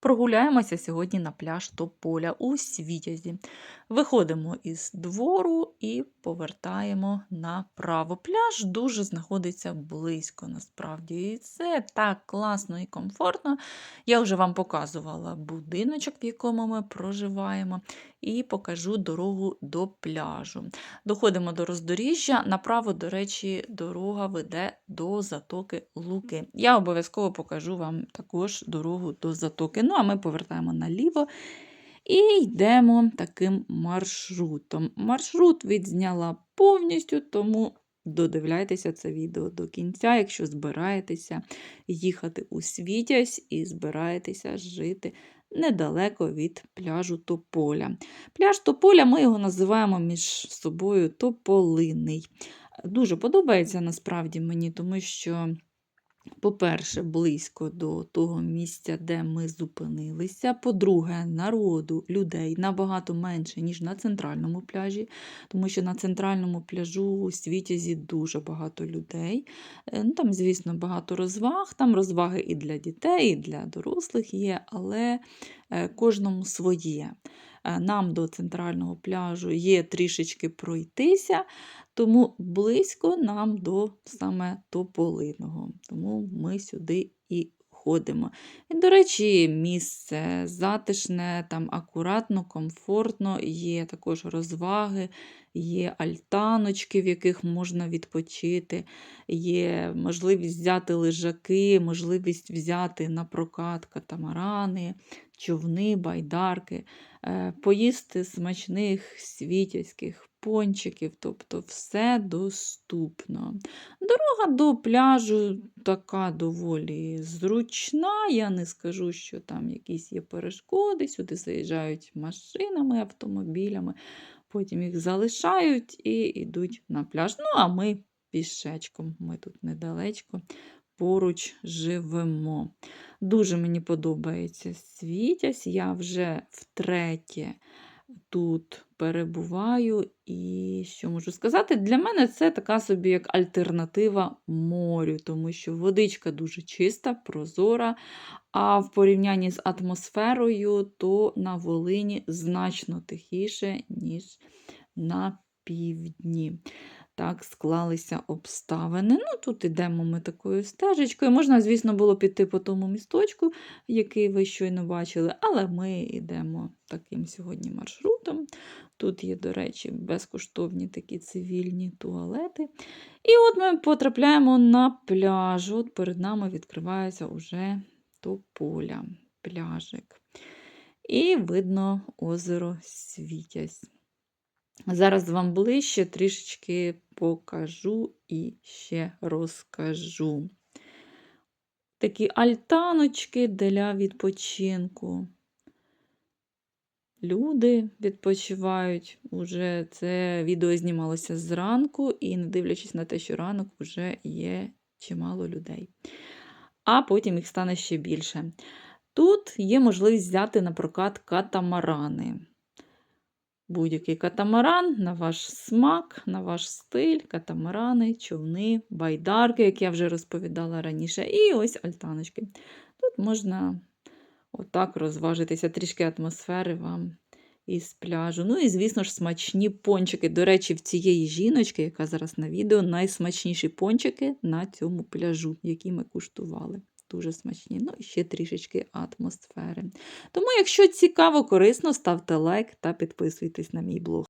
Прогуляємося сьогодні на пляж Тополя у Світязі. Виходимо із двору і повертаємо направо. Пляж дуже знаходиться близько насправді. І це так класно і комфортно. Я вже вам показувала будиночок, в якому ми проживаємо, і покажу дорогу до пляжу. Доходимо до роздоріжжя. Направо, до речі, дорога веде до затоки Луки. Я обов'язково покажу вам також дорогу до затоки. Ну, а ми повертаємо наліво і йдемо таким маршрутом. Маршрут відзняла повністю, тому додивляйтеся це відео до кінця, якщо збираєтеся їхати у Світязь і збираєтеся жити недалеко від пляжу Тополя. Пляж Тополя ми його називаємо між собою Тополиний. Дуже подобається насправді мені, тому що. По-перше, близько до того місця, де ми зупинилися. По-друге, народу людей набагато менше, ніж на центральному пляжі, тому що на центральному пляжу у Світязі дуже багато людей. Е, ну, Там, звісно, багато розваг. Там розваги і для дітей, і для дорослих є, але е, кожному своє. Е, нам до центрального пляжу є трішечки пройтися, тому близько нам до саме Тополиного. Тому ми сюди і ходимо. І, до речі, місце затишне, там акуратно, комфортно, є також розваги, є альтаночки, в яких можна відпочити, є можливість взяти лежаки, можливість взяти на прокат катамарани, човни, байдарки, е, поїсти смачних світязьких пончиків, тобто все доступно. Дорога до пляжу така доволі зручна. Я не скажу, що там якісь є перешкоди, сюди заїжджають машинами, автомобілями, потім їх залишають і йдуть на пляж. Ну, а ми пішечком, ми тут недалечко. Поруч живемо. Дуже мені подобається світязь. Я вже втретє тут перебуваю, і що можу сказати? Для мене це така собі як альтернатива морю, тому що водичка дуже чиста, прозора. А в порівнянні з атмосферою, то на Волині значно тихіше, ніж на півдні так склалися обставини. Ну, Тут йдемо ми такою стежечкою. Можна, звісно, було піти по тому місточку, який ви щойно бачили, але ми йдемо таким сьогодні маршрутом. Тут є, до речі, безкоштовні такі цивільні туалети. І от ми потрапляємо на пляж. От перед нами відкривається уже тополя, пляжик. І видно озеро Світязь. Зараз вам ближче трішечки покажу і ще розкажу. Такі альтаночки для відпочинку. Люди відпочивають. Уже це відео знімалося зранку, і, не дивлячись на те, що ранок вже є чимало людей. А потім їх стане ще більше. Тут є можливість взяти на прокат катамарани. Будь-який катамаран на ваш смак, на ваш стиль, катамарани, човни, байдарки, як я вже розповідала раніше, і ось альтаночки. Тут можна отак розважитися, трішки атмосфери вам із пляжу. Ну і, звісно ж, смачні пончики. До речі, в цієї жіночки, яка зараз на відео, найсмачніші пончики на цьому пляжу, які ми куштували. Дуже смачні, ну і ще трішечки атмосфери. Тому, якщо цікаво, корисно, ставте лайк та підписуйтесь на мій блог.